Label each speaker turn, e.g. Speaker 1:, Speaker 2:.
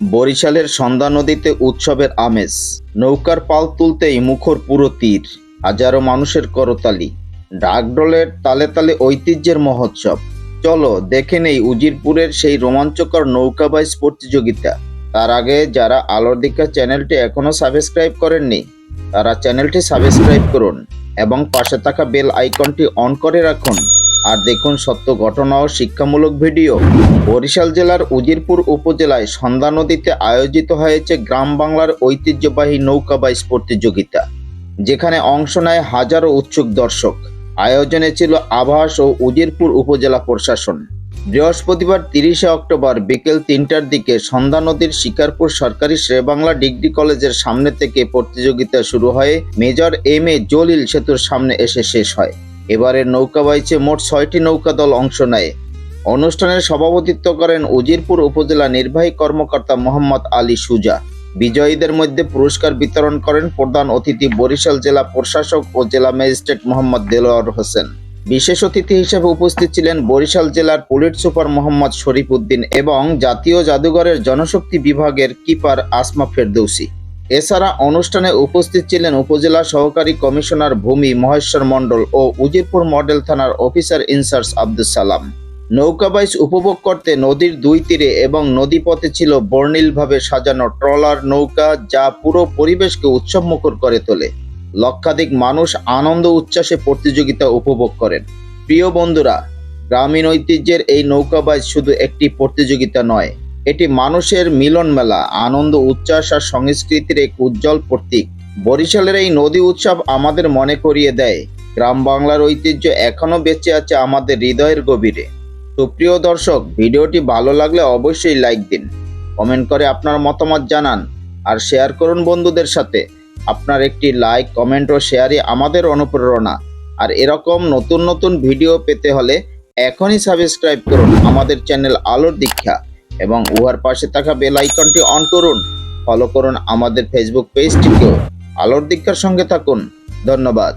Speaker 1: বরিশালের সন্ধ্যা নদীতে উৎসবের আমেজ। নৌকার পাল তুলতেই মুখর পুরো তীর। হাজারো মানুষের করতালি। ডাকডোলের তালে তালে ঐতিহ্যের মহোৎসব। চলো, দেখে নেই উজিরপুরের সেই রোমাঞ্চকর নৌকাবাইজ প্রতিযোগিতা। তার আগে যারা আলোর দীক্ষা চ্যানেলটি এখনও সাবস্ক্রাইব করেননি, তারা চ্যানেলটি সাবস্ক্রাইব করুন এবং পাশে থাকা বেল আইকনটি অন করে রাখুন। আর দেখুন সত্য ঘটনা ও শিক্ষামূলক ভিডিও। বরিশাল জেলার উজিরপুর উপজেলায় সন্ধ্যা নদীতে আয়োজিত হয়েছে গ্রাম বাংলার ঐতিহ্যবাহী নৌকাবাইজ প্রতিযোগিতা, যেখানে অংশ নেয় হাজারো উৎসুক দর্শক। আয়োজনে ছিল আভাস ও উজিরপুর উপজেলা প্রশাসন। বৃহস্পতিবার তিরিশে অক্টোবর বিকেল তিনটার দিকে সন্ধ্যা নদীর শিকারপুর সরকারি শেরেবাংলা ডিগ্রি কলেজের সামনে থেকে প্রতিযোগিতা শুরু হয়ে। মেজর এম এ জলিল সেতুর সামনে এসে শেষ হয়। এবারের নৌকাবাইচে মোট ছয়টি নৌকা দল অংশ নেয়। অনুষ্ঠানের সভাপতিত্ব করেন উজিরপুর উপজেলা নির্বাহী কর্মকর্তা মোহাম্মদ আলী সুজা। বিজয়ীদের মধ্যে পুরস্কার বিতরণ করেন প্রধান অতিথি বরিশাল জেলা প্রশাসক ও জেলা ম্যাজিস্ট্রেট মোহাম্মদ দেলোয়ার হোসেন। বিশেষ অতিথি হিসেবে উপস্থিত ছিলেন বরিশাল জেলার পুলিশ সুপার মোহাম্মদ শরীফ উদ্দিন এবং জাতীয় জাদুঘরের জনশক্তি বিভাগের কিপার আসমা ফেরদৌসি। এছাড়া অনুষ্ঠানে উপস্থিত ছিলেন উপজেলা সহকারী কমিশনার ভূমি মহেশ্বর মণ্ডল ও উজিরপুর মডেল থানার officer in charge Abdul Salam. নৌকাবাইজ উপভোগ করতে নদীর দুই তীরে এবং নদীপথে ছিল বর্ণিলভাবে সাজানো ট্রলার নৌকা যা পুরো পরিবেশকে উৎসবমুখর করে তোলে। লক্ষাধিক মানুষ আনন্দ উচ্ছ্বাসে প্রতিযোগিতা উপভোগ করেন। প্রিয় বন্ধুরা, গ্রামীণ ঐতিহ্যের এই নৌকাবাইজ শুধু একটি প্রতিযোগিতা নয় এটি মানুষের মিলন মেলা, আনন্দ, উচ্ছ্বাস আর সংস্কৃতির এক উজ্জ্বল প্রতীক। বরিশালের এই নদী উৎসব আমাদের মনে করিয়ে দেয়। গ্রাম বাংলার ঐতিহ্য এখনও বেঁচে আছে আমাদের হৃদয়ের গভীরে। সুপ্রিয় দর্শক, ভিডিওটি ভালো লাগলে অবশ্যই লাইক দিন। কমেন্ট করে আপনার মতামত জানান আর শেয়ার করুন বন্ধুদের সাথে। আপনার একটি লাইক, কমেন্ট ও শেয়ারই আমাদের অনুপ্রেরণা। আর এরকম নতুন নতুন ভিডিও পেতে হলে এখনই সাবস্ক্রাইব করুন আমাদের চ্যানেল আলোর দীক্ষা। এবং উহার পাশে থাকা বেল আইকনটি অন করুন। ফলো করুন আমাদের ফেসবুক পেজটিকেও আলোর দীক্ষার সঙ্গে থাকুন। ধন্যবাদ।